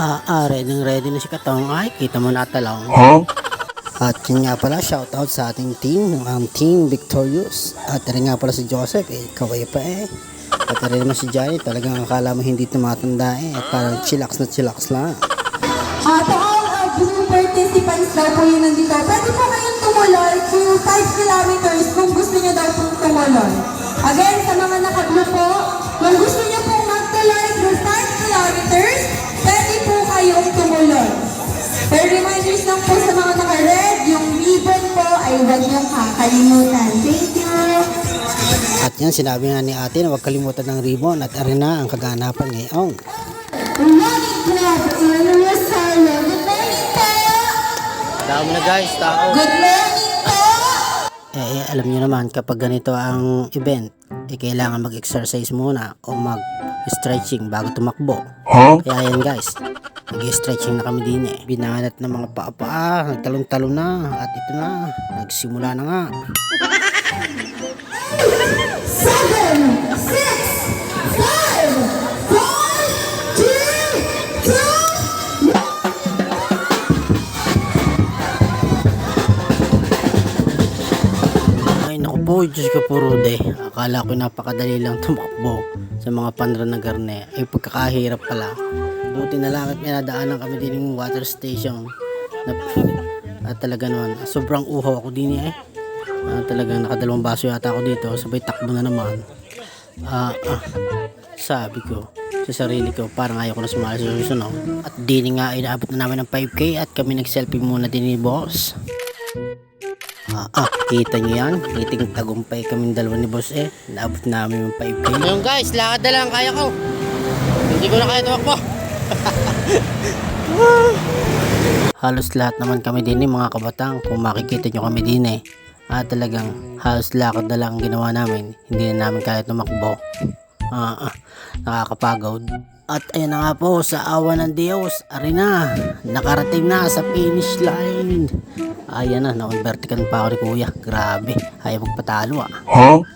Ah, ah, ready ready na si Katong. Ay, kita mo na talong. Huh? At yun nga pala, shoutout sa ating team, ang Team Victorious. At rin nga pala si Joseph, eh, kaway pa eh. At rin naman si Johnny, talagang akala mo hindi tumatanda eh. At parang chillax na chillax lang. To all of new participants daw po yun nandito. Pwede po kayong tumuloy to 5 kilometers kung gusto niyo daw pong tumuloy. Again, sa mga naka-blue niyong kakalimutan. Thank you! At yan, sinabi nga ni ate na huwag kalimutan ng ribbon at arin na ang kaganapan ngayon. Tao na guys, tao. Good morning po! Eh, eh, alam nyo naman, kapag ganito ang event, eh, kailangan mag-exercise muna o mag-stretching bago tumakbo. Huh? Kaya yan guys, nag-stretching na kami din eh. Binanat ng mga paa-paa, nagtalong-talong na, at ito na, nagsimula na nga. seven, six, five, four, three, two, Ay naku po, Diyos ko po Rude. Akala ko napakadali lang tumakbo sa mga panra na garne. Ay pagkakahirap pala. Buti na lang at may nadaanan kami din yung water station. Na, at talaga naman, sobrang uhaw ako din eh. Ah, talagang nakadalawang baso yata ako dito, sabay takbo na naman. Ah, ah, sabi ko sa sarili ko, parang ayaw ko na sumali sa susunod. At di nga inaabot na namin ng 5K at kami nag-selfie muna din ni boss. Ah, ah, kita nyo yan? Kiting tagumpay kaming dalawa ni boss eh. Naabot namin yung 5K. Ngayon guys, lakad na lang, kaya ko. Hindi ko na kaya tumakbo. Halos lahat naman kami din eh, mga kabatang. Kung makikita nyo kami din eh. Ah, talagang halos lakad na lang ang ginawa namin. Hindi na namin kaya tumakbo. Ah, ah, nakakapagod. At ayun na nga po, sa awa ng Diyos, ari na, nakarating na sa finish line. Ayan na, na-convertikan pa ako ni Kuya. Grabe, ayaw magpatalo ah. Huh?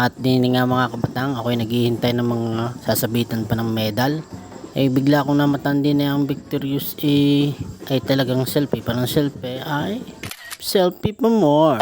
At din nga mga kabatang, ako'y naghihintay ng mga sasabitan pa ng medal. Eh bigla akong namatan din na ang victorious eh, ay talagang selfie. Parang selfie ay selfie pa more.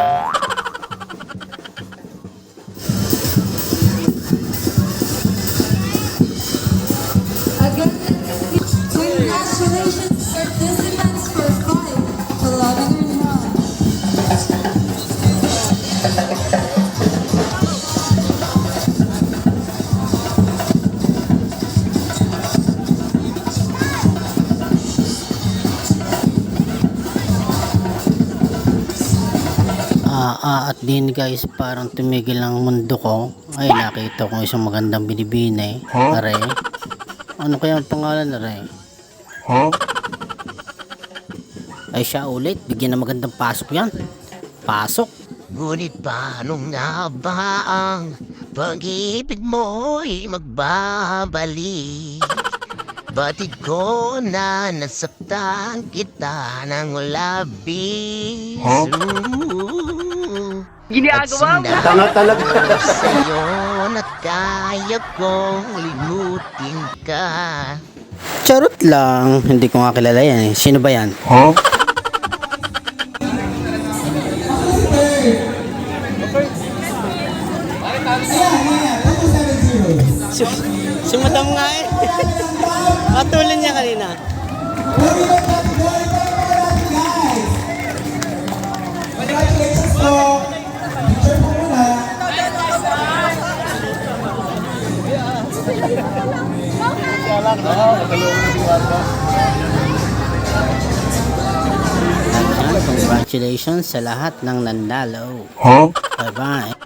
Ah, ah, at din guys, parang tumigil ang mundo ko. Ay, nakita ko isang magandang binibini. Huh? Are. Ano kaya ang pangalan, Are? Huh? Ay siya ulit, bigyan ng magandang pasok yan. Pasok. Ngunit paano nga ba ang pag-ibig mo'y magbabalik? Batid ko na nasaktan kita ng labis. Huh? Ginagawa mo? Tanga talaga. Sa'yo na kaya kong limutin ka. Charot lang. Hindi ko nga kilala yan eh. Sino ba yan? Huh? Si, si madam nga eh. Matulin niya kanina. Congratulations sa lahat ng nandalo. Huh? Bye-bye.